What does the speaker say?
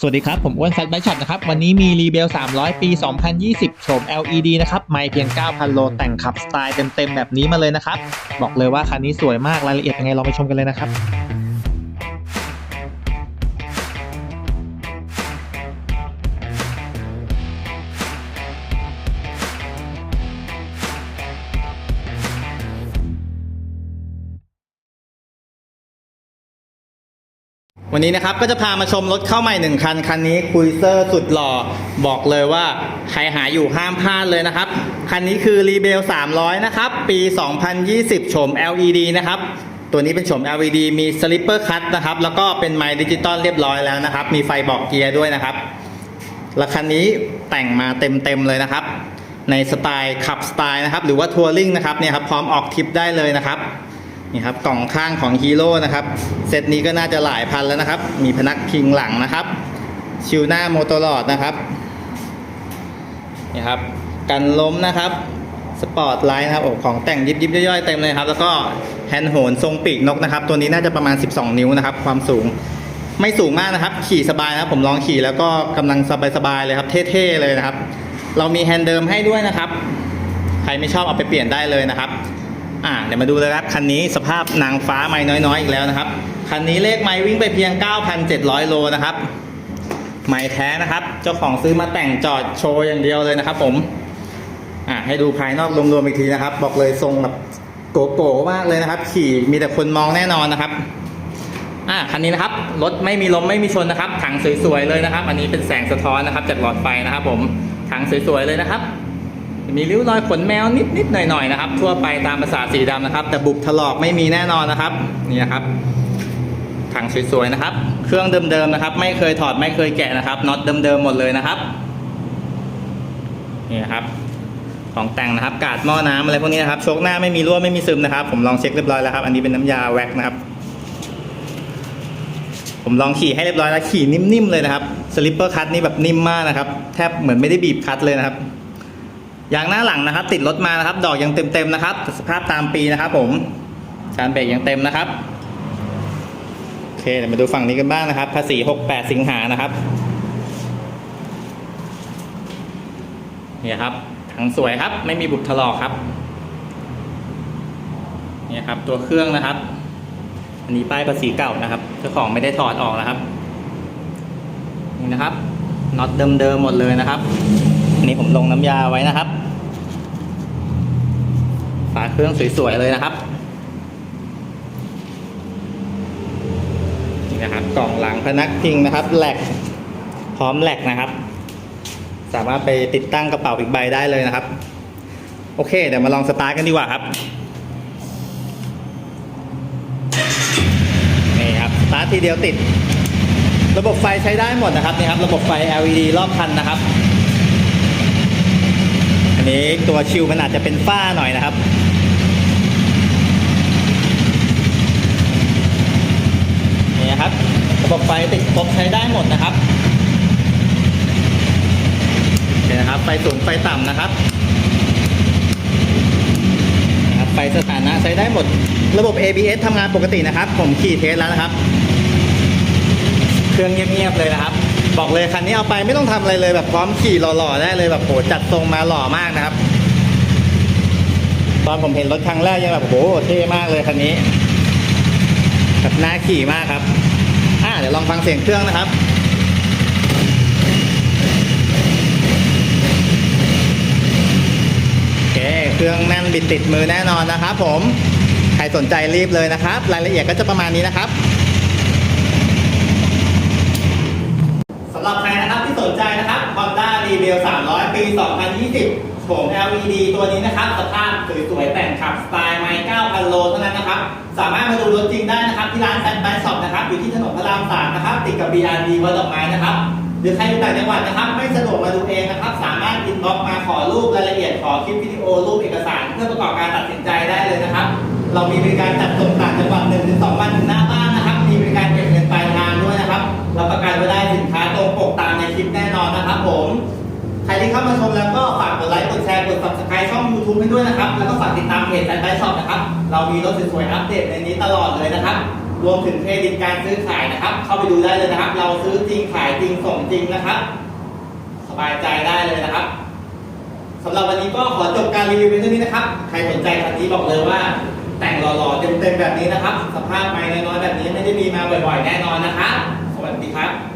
สวัสดีครับ ผมอ้วนแซดแบช็อตนะครับ วันนี้มีรีเบล 300 ปี 2020 โฉม LED นะครับ ไม่เพียง 9,000 โล แต่งขับสไตล์เต็ม ๆ แบบนี้มาเลยนะครับ บอกเลยว่าคันนี้สวยมาก รายละเอียดยังไงลองไปชมกันเลยนะครับ วันนี้นะครับก็จะพามาชมรถเข้าใหม่หนึ่งคัน คันนี้คุยเซอร์สุดหล่อ บอกเลยว่าใครหาอยู่ห้ามพลาดเลยนะครับ คันนี้คือรีเบล300 นะครับ ปี 2020โฉม LED นะครับ ตัวนี้เป็นโฉม LED มีสลิปเปอร์คัตนะครับ แล้วก็เป็นไมค์ดิจิตอลเรียบร้อยแล้วนะครับ มีไฟบอกเกียร์ด้วยนะครับ และคันนี้แต่งมาเต็มๆเลยนะครับ ในสไตล์ขับสไตล์นะครับ หรือว่าทัวริงนะครับเนี่ยครับพร้อมออกทริปได้เลยนะครับ นี่ครับกล่องข้างของฮีโร่นะครับเซตนี้ก็น่าจะหลายพันแล้วนะครับ มีพนักพิงหลังนะครับ ชิวหน้าโมโตลอดนะครับนี่ครับกันล้มนะครับสปอร์ตไลท์นะครับโอ้ของแต่งยิบยิบย่อยๆเต็มเลยครับ แล้วก็แฮนด์โหนทรงปีกนกนะครับ ตัวนี้น่าจะประมาณ 12 นิ้วนะครับ ความสูงไม่สูงมากนะครับ ขี่สบายนะครับ ผมลองขี่แล้วก็กำลังสบายๆเลยครับ เท่ๆเลยนะครับ เรามีแฮนด์เดิมให้ด้วยนะครับ ใครไม่ชอบเอาไปเปลี่ยนได้เลยนะครับ อ่าเดี๋ยวมาดูเลยครับคันนี้สภาพนางฟ้าไม่น้อยๆอีกแล้วนะครับคันนี้เลขไม้วิ่งไปเพียง 9,700 โลนะครับไม้แท้นะครับ เจ้าของซื้อมาแต่งจอดโชว์อย่างเดียวเลยนะครับ ผมอ่าให้ดูภายนอกรวมๆอีกทีนะครับ บอกเลยทรงแบบโกโก้มากเลยนะครับ ขี่มีแต่คนมองแน่นอนนะครับอ่าคันนี้นะครับรถไม่มีลมไม่มีชนนะครับถังสวยๆเลยนะครับ อันนี้เป็นแสงสะท้อนนะครับ จากหลอดไฟนะครับ ผมถังสวยๆเลยนะครับ มีริ้วรอยขนแมวนิดๆหน่อยๆนะครับ ทั่วไปตามภาษาสีดำนะครับ แต่บุบถลอกไม่มีแน่นอนนะครับ นี่นะครับถังสวยๆนะครับ เครื่องเดิมๆนะครับ ไม่เคยถอดไม่เคยแกะนะครับน็อตเดิมๆหมดเลยนะครับนี่นะครับของแต่งนะครับกาดหม้อน้ำอะไรพวกนี้นะครับโชคหน้าไม่มีรั่วไม่มีซึมนะครับ ผมลองเช็คเรียบร้อยแล้วครับ อันนี้เป็นน้ำยาแว็กนะครับ ผมลองขี่ให้เรียบร้อยแล้วขี่นิ่มๆเลยนะครับสลิปเปอร์คัตนี่แบบนิ่มมากนะครับ แทบเหมือนไม่ได้บีบคัตเลยนะครับ ยางหน้าหลังนะครับ ติดรถมานะครับ ดอกยังเต็มๆนะครับ สภาพตามปีนะครับ ผมการเบรกยังเต็มนะครับโอเคเดี๋ยวมาดูฝั่งนี้กันบ้างนะครับ ภาษี 68 สิงหานะครับนี่ครับถังสวยครับ ไม่มีบุบถลอกครับนี่ครับ ตัวเครื่องนะครับ อันนี้ป้ายภาษีเก่านะครับเจ้าของไม่ได้ถอดออกนะครับนี่นะครับน็อตเดิมๆหมดเลยนะครับ นนี้ผมลงน้ำยาไว้นะครับ ฝาเครื่องสวยๆเลยนะครับ นี่นะครับ กล่องหลังพนักพิงนะครับแหลกพร้อมแหลกนะครับ สามารถไปติดตั้งกระเป๋าอีกใบได้เลยนะครับ โอเค เดี๋ยวมาลองสตาร์ทกันดีกว่าครับ นี่ครับ สตาร์ททีเดียวติด ระบบไฟใช้ได้หมดนะครับนี่ครับ ระบบไฟ LED รอบคันนะครับ นนี้ตัวชิวมันอาจจะเป็นฝ้าหน่อยนะครับ นี่นะครับ ระบบไฟติดครบใช้ได้หมดนะครับโอเคนะครับ ไฟสูงไฟต่ำนะครับนะครับ ไฟสถานะใช้ได้หมด ระบบ ABS ทำงานปกตินะครับ ผมขี่เทสแล้วนะครับ เครื่องเงียบๆเลยนะครับ บอกเลยคันนี้เอาไปไม่ต้องทำอะไรเลยแบบพร้อมขี่หล่อๆได้เลยแบบโหจัดทรงมาหล่อมากนะครับ ตอนผมเห็นรถครั้งแรกยังแบบโหเท่มากเลยคันนี้แบบน่าขี่มากครับอ่าเดี๋ยวลองฟังเสียงเครื่องนะครับโอเคเครื่องแน่นบิดติดมือแน่นอนนะครับผม ใครสนใจรีบเลยนะครับ รายละเอียดก็จะประมาณนี้นะครับ สำ หรับใครนะครับที่สนใจนะครับ Honda r e v e l 300 ปี 2020 โฉม LED ตัวนี้นะครับ สภาพสวยๆแต่งขับสไตล์ไมค์9,000 โลเท่านั้นนะครับ สามารถมาดูรถจริงได้นะครับ ที่ร้านแฟนไบช็อปนะครับ อยู่ที่ถนนพระราม 3 นะครับ ติดกับ BRD วัดดอกไม้นะครับ หรือใครอยู่ต่างจังหวัดนะครับ ไม่สะดวกมาดูเองนะครับ สามารถอินบ็อกมาขอรูปรายละเอียด ขอคลิปวิดีโอ รูปเอกสาร เพื่อประกอบการตัดสินใจได้เลยนะครับ เรามีบริการจัดส่งต่างจังหวัด1-2วันถึงหน้าบ้านนะครับ มีบริการเก็บเงินปลายทางด้วยนะครับรับประกันว่าได้สินค้าตรง คลิปแน่นอนนะครับผม ใครที่เข้ามาชมแล้วก็ฝากกดไลค์ กดแชร์ กด subscribe ช่อง YouTube ให้ด้วยนะครับ แล้วก็ฝากติดตามเพจแฟนไบช็อปนะครับ เรามีรถสวยๆอัปเดตในนี้ตลอดเลยนะครับ รวมถึงเครดิตการซื้อขายนะครับ เข้าไปดูได้เลยนะครับ เราซื้อจริงขายจริงส่งจริงนะครับ สบายใจได้เลยนะครับสำหรับวันนี้ก็ขอจบการรีวิวเพียงเท่านี้นะครับ ใครสนใจคันนี้บอกเลยว่า แต่งหล่อๆเต็มๆแบบนี้นะครับ สภาพไม่น้อยๆแบบนี้ไม่ได้มีมาบ่อยๆแน่นอนนะครับ สวัสดีครับ